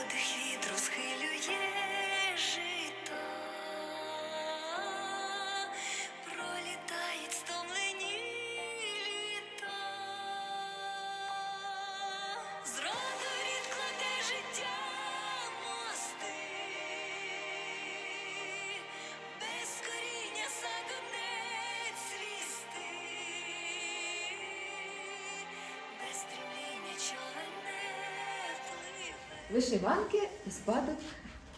подих вітру схилю. Вишиванки і спадок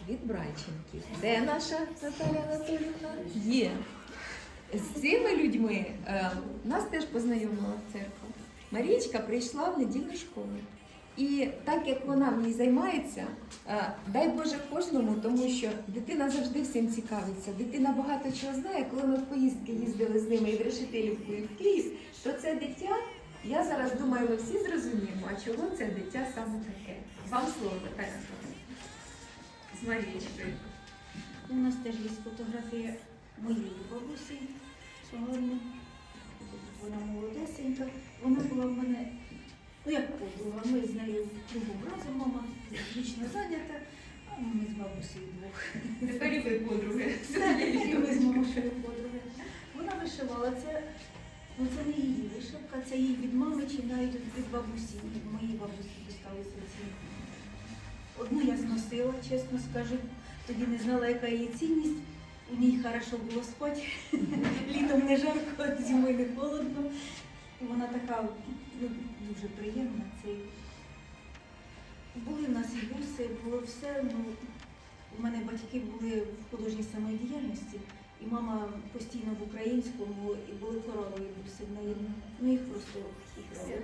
від Брайченків. Де наша Наталя Анатолівна? Є. З цими людьми е, нас теж познайомила церква. Марічка прийшла в недільну школу. І так як вона в ній займається, е, дай Боже кожному, тому що дитина завжди всім цікавиться. Дитина багато чого знає. Коли ми в поїздки їздили з ними і в Решетилівку, і в Київ, то це дитя, я зараз думаю, ми всі зрозуміємо, а чого це дитя саме таке. Вам слово, так з Марічкою. У нас теж є фотографія моєї бабусі. Сьогодні вона молодесенька. Вона була в мене, ну як подруга, ми з нею другом разом, мама вічно зайнята, а ми з бабусею двох. Тепер і ви подруги. І ми з мамушею подруги. Вона вишивала це. Ну, це не її вишивка, це їй від мами чи навіть від бабусі. Від моїй бабусі досталися ці. Одну я зносила, чесно скажу. Тоді не знала, яка її цінність. У ній хорошо було спати. Літом не жарко, зимою не холодно. Вона така ну, дуже приємна. Це... Були в нас і буси, було все. Ну, у мене батьки були в художній самодіяльності, і мама постійно в українському, і були коралові буси в неї. Ну їх просто украли.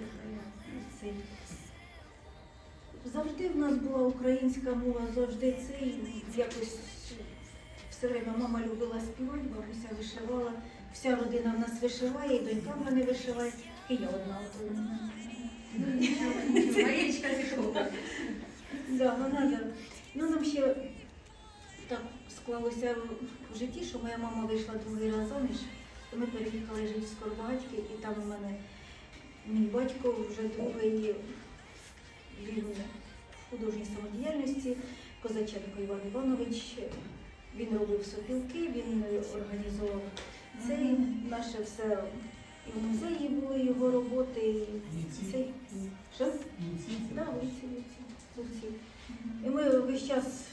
Завжди в нас була українська мова, завжди це і якось все время мама любила співати, бабуся вишивала. Вся родина в нас вишиває, і донька в мене вишиває, і я одна. от. Марічка пішла. Да, вона да. Ну нам ще так склалося в житті, що моя мама вийшла другий раз заміж, то ми переїхали жити в Скорбатьки, і там у мене мій батько вже другий він в художній самодіяльності, Козаченко Іван Іванович. Він робив сопілки, він організував цей наше все. І в музеї були його роботи. І цей. Що? Да, вулиці, вулиці. І ми весь час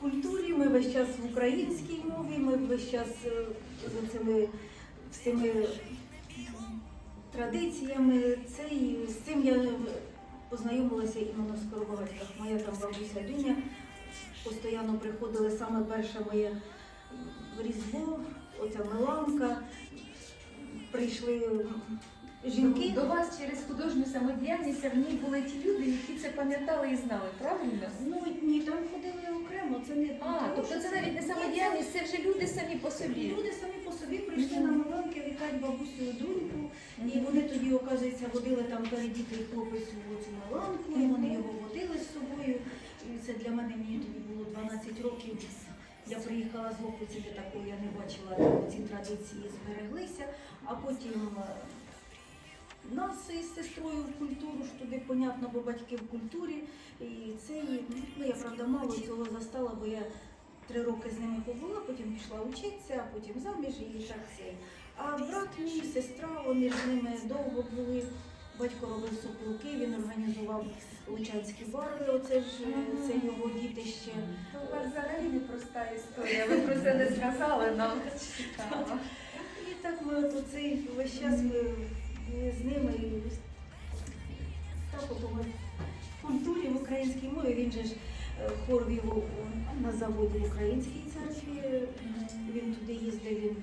культурі, ми весь час в українській мові, ми весь час е, з цими всіми традиціями. Це, і з цим я познайомилася іменно в Скоробагатьках. Моя там бабуся Дуня постійно приходили саме перше моє різдво, оця Миланка. Прийшли жінки. До вас через художню самодіяльність в ній були ті люди, які це пам'ятали і знали, правильно? Ну ні, там ходили окремо. Це не А, тобто це навіть не самодіяльність, це вже люди самі по собі. Люди самі по собі прийшли на Миланки, вітати бабусю доньку, і вони тоді, оказується, водили там передітий хлопець у цю Миланку, і вони його водили з собою. І це для мене мені тоді було 12 років. Я приїхала з Лохвиці, де такого я не бачила, ці традиції збереглися, а потім е, нас із сестрою в культуру понятно, бо батьки в культурі. І це, і, ну я правда мало цього застала, бо я три роки з ними побула, потім пішла вчитися, а потім заміж і так це. А брат мій, сестра, вони з ними довго були. Батько робив сопілки, він організував Лучанські барви, оце ж е, це його дітище. У вас взагалі непроста історія. Ви про це не сказали нам. І так ми от оцей весь час ми з ними. В культурі, в українській мові. Він же ж е, хор вів на заводі в українській церкві. Він туди їздив, він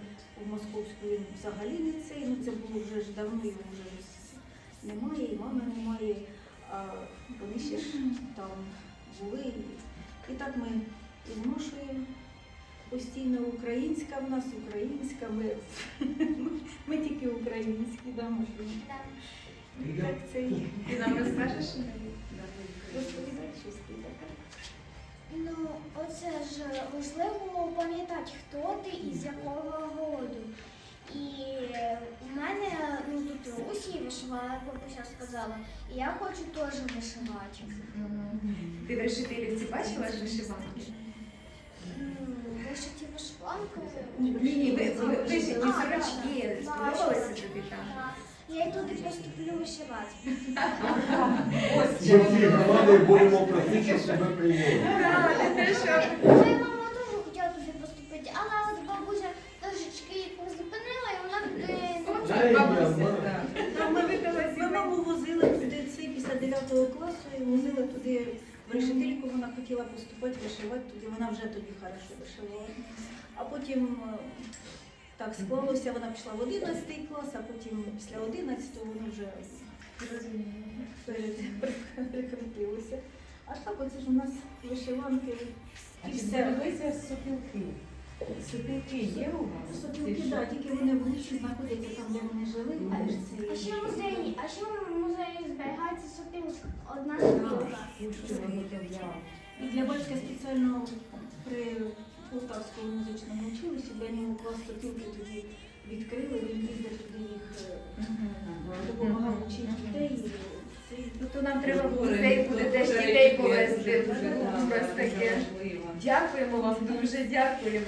у Московську він взагалі не цей. Ну це було вже ж давно, його вже немає, і мами немає. А вони ще ж там були. І так ми зношуємо. Постійно українська в нас, українська, ми, ми тільки українські, да, можливо. Так це є. Ти нам розкажеш? Розповідай щось така. Ну, оце ж важливо пам'ятати, хто ти і з якого роду. І е, у мене ну тут Русі вишивала, як бабуся сказала, і я хочу теж вишивати. Ти в решетилівці бачила ж вишиванки? Вишиті вишиванки. Ні, ні, ви, ви, вишиті А, сорочки, сподобалися тобі там? Я й туди поступлю вишивати. Ось Ми всі громади будемо просити, щоб тебе прийняли. Так, ти? Моя мама теж хотіла туди поступити, але от бабуся трошечки її призупинила, і вона туди не Дай Бабуся, я, так. Ми, ми маму возили туди цей після 9 класу і возили туди В решетильку вона хотіла поступати, вишивати, тоді вона вже тоді хорошо вишивала. А потім е, так склалося, вона пішла в 11 клас, а потім після 11 вона вже перед- прикрутилася. А так оце ж у нас вишиванки і все. збереглися сопілки? Сопілки є у вас? Сопілки, що? тільки вони в лучі знаходяться там, де вони жили. але ж це- А ще в музеї, а ще в музеї зберігається сопілка, одна сопілка. Що ви виготовляли? І для батька спеціально при Полтавському музичному училищі для нього клас сопілки тоді відкрили, він їздив туди їх е, допомагав вчити дітей. і це- Ну то нам треба музей буде теж дітей повезти. Дякуємо вам дуже, дякуємо.